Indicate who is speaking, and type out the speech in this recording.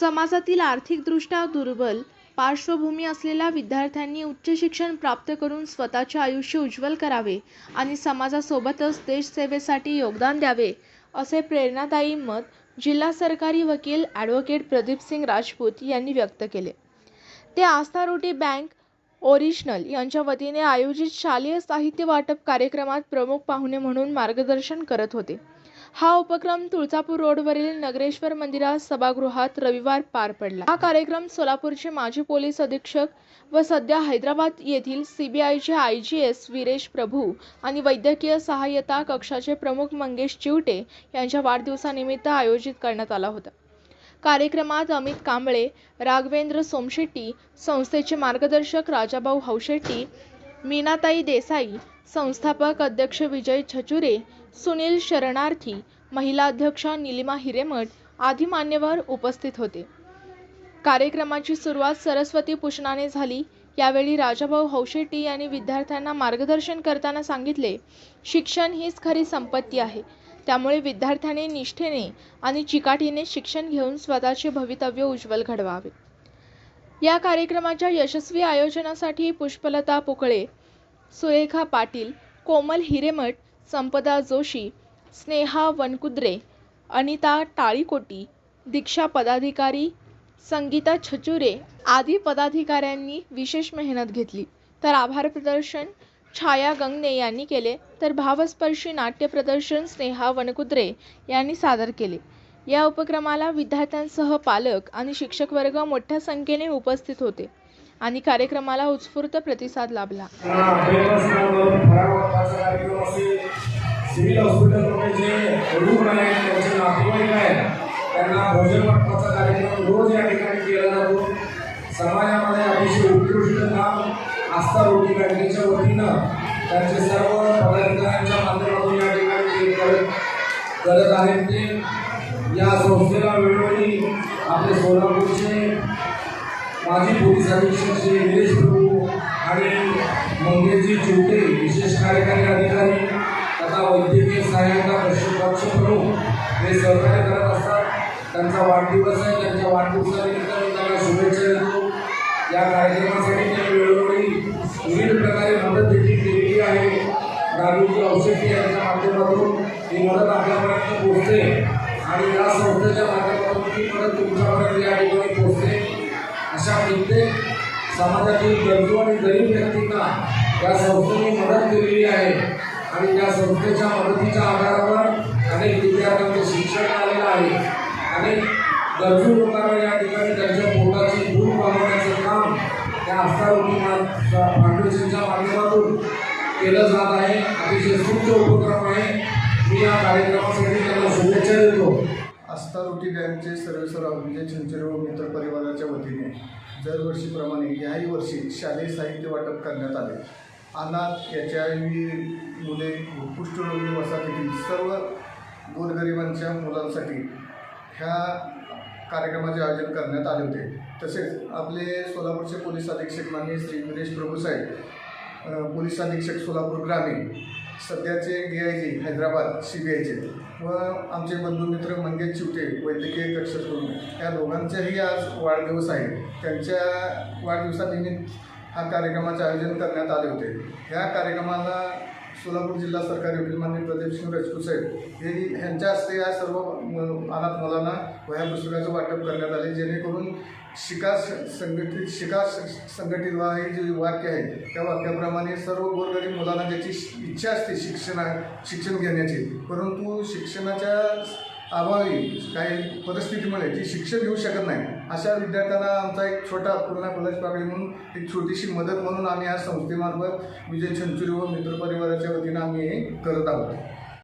Speaker 1: समाजातील आर्थिकदृष्ट्या दुर्बल पार्श्वभूमी असलेल्या विद्यार्थ्यांनी उच्च शिक्षण प्राप्त करून स्वतःचे आयुष्य उज्ज्वल करावे आणि समाजासोबतच देशसेवेसाठी योगदान द्यावे असे प्रेरणादायी मत जिल्हा सरकारी वकील ॲडव्होकेट प्रदीपसिंग राजपूत यांनी व्यक्त केले. ते आस्था रोटी बँक ओरिजिनल यांच्या वतीने आयोजित शालेय साहित्य वाटप कार्यक्रमात प्रमुख पाहुणे म्हणून मार्गदर्शन करत होते. हा उपक्रम तुळजापूर रोडवरील नगरेश्वर मंदिरात सभागृहात रविवार पार पडला. हा कार्यक्रम सोलापूरचे माजी पोलीस अधीक्षक व सध्या हैदराबाद येथील सीबीआयचे I G S Viresh Prabhu आणि वैद्यकीय सहाय्यता कक्षाचे प्रमुख मंगेश चिवटे यांच्या वाढदिवसानिमित्त आयोजित करण्यात आला होता. कार्यक्रमात अमित कांबळे राघवेंद्र सोमशेट्टी संस्थेचे मार्गदर्शक राजाभाऊ हौशेट्टी मीनाताई देसाई संस्थापक अध्यक्ष विजय छचुरे सुनील शरणार्थी महिला अध्यक्षा निलिमा हिरेमठ आदी मान्यवर उपस्थित होते. कार्यक्रमाची सुरुवात सरस्वती पूजनाने झाली. यावेळी राजाभाऊ हौशेट्टी यांनी विद्यार्थ्यांना मार्गदर्शन करताना सांगितले शिक्षण हीच खरी संपत्ती आहे. त्यामुळे विद्यार्थ्याने निष्ठेने आणि चिकाटीने शिक्षण घेऊन स्वतःचे भवितव्य उज्ज्वल घडवावे. या कार्यक्रमाच्या यशस्वी आयोजनासाठी पुष्पलता पोकळे सुरेखा पाटील कोमल हिरेमठ संपदा जोशी स्नेहा वनकुद्रे अनिता टाळीकोटी दीक्षा पदाधिकारी संगीता छचुरे आदी पदाधिकाऱ्यांनी विशेष मेहनत घेतली. तर आभार प्रदर्शन छाया गंगने यांनी केले. तर भावस्पर्शी नाट्य प्रदर्शन स्नेहा वनकुद्रे यांनी सादर केले. या उपक्रमाला विद्यार्थ्यांसह पालक आणि शिक्षक वर्ग मोठ्या संख्येने उपस्थित होते आणि कार्यक्रमाला उत्स्फूर्त प्रतिसाद लाभला.
Speaker 2: सिव्हिल हॉस्पिटलमध्ये जे रुग्ण आहेत त्यांचे नातेवाईक आहेत. त्यांना भोजन वाटपाचा कार्यक्रम रोज या ठिकाणी केला जातो. समाजामध्ये अतिशय उत्कृष्ट काम आस्था रोटी बँकेच्या वतीनं त्यांचे सर्व पदाधिकाऱ्यांच्या माध्यमातून या ठिकाणी करत करत आहेत ते या संस्थेला वेळोवेळी आपले सोलापूरचे माजी पोलीस अधीक्षक श्री निलेश प्रभू आणि मंगेशजी चिवटे विशेष कार्यकारी अधिकारी तथा वैद्यकीय सहाय्यता पक्ष प्रमुख हे सहकार्य करत असतात. त्यांचा वाढदिवस आहे. त्यांच्या वाढदिवसानिमित्त मी त्यांना शुभेच्छा देतो. या कार्यक्रमासाठी त्यांनी वेळोवेळी विविध प्रकारे मदत देखील केलेली आहे. राजूजी औषधी यांच्या माध्यमातून ही मदत आपल्यापर्यंत पोहोचते. आणि या संस्थेच्या माध्यमातून ती मदत तुमच्यापर्यंत या ठिकाणी पोहोचते. अशा प्रत्येक समाजातील गरजू आणि गरीब व्यक्तींना या संस्थेने मदत केलेली आहे. आणि त्या संस्थेच्या मदतीच्या आधारावर अनेक विद्यार्थ्यांचं शिक्षण आलेलं आहे. अनेक गरजू लोकांना या ठिकाणी त्यांच्या पोटाची भूक वाढवण्याचं काम त्या आस्थारोगी फाउंडेशनच्या माध्यमातून केलं जात आहे. अतिशय सुंदर उपक्रम आहे. मी या कार्यक्रमासाठी त्यांना
Speaker 3: आस्था रोटी डॅमचे सर्वेसराव विजय म्हणजे छंचरे व मित्र परिवाराच्या वतीने. दरवर्षीप्रमाणे याही वर्षी शालेय साहित्य वाटप करण्यात आले. अनाथ एच आय व्ही मुले कुष्ठरोगी वसाहतीतील सर्व गोरगरिबांच्या मुलांसाठी ह्या कार्यक्रमाचे आयोजन करण्यात आले होते. तसेच आपले सोलापूरचे पोलीस अधीक्षक माननीय श्री विनेश प्रभूसाहेब अ, पोलीस अधीक्षक सोलापूर ग्रामीण सध्याचे D I G Hyderabad C B आयचे व आमचे बंधुमित्र मंगेश चिवटे वैद्यकीय कक्ष या दोघांचाही आज वाढदिवस आहे. त्यांच्या वाढदिवसानिमित्त हा कार्यक्रमाचे आयोजन करण्यात आले होते. ह्या कार्यक्रमाला सोलापूर जिल्हा सरकारी वकील मान्य प्रदीप सिंग राजपूत साहेब हे ह्यांच्या हस्ते या सर्व अनाथ मुलांना वह्या पुस्तकाचं वाटप करण्यात आले जेणेकरून शिका संघटित शिका संघटित व्हा हे जे वाक्य आहे त्या वाक्याप्रमाणे सर्व गोरगरीब मुलांना ज्याची इच्छा असते शिक्षणा शिक्षण घेण्याची परंतु शिक्षणाच्या अभावी काही परिस्थितीमुळे जी शिक्षण घेऊ शकत नाही अशा विद्यार्थ्यांना आमचा एक छोटा पूर्ण कॉलेज पाकळी म्हणून एक छोटीशी मदत म्हणून आम्ही या संस्थेमार्फत विजय छंचुरी व मित्रपरिवाराच्या वतीनं आम्ही हे करत आहोत.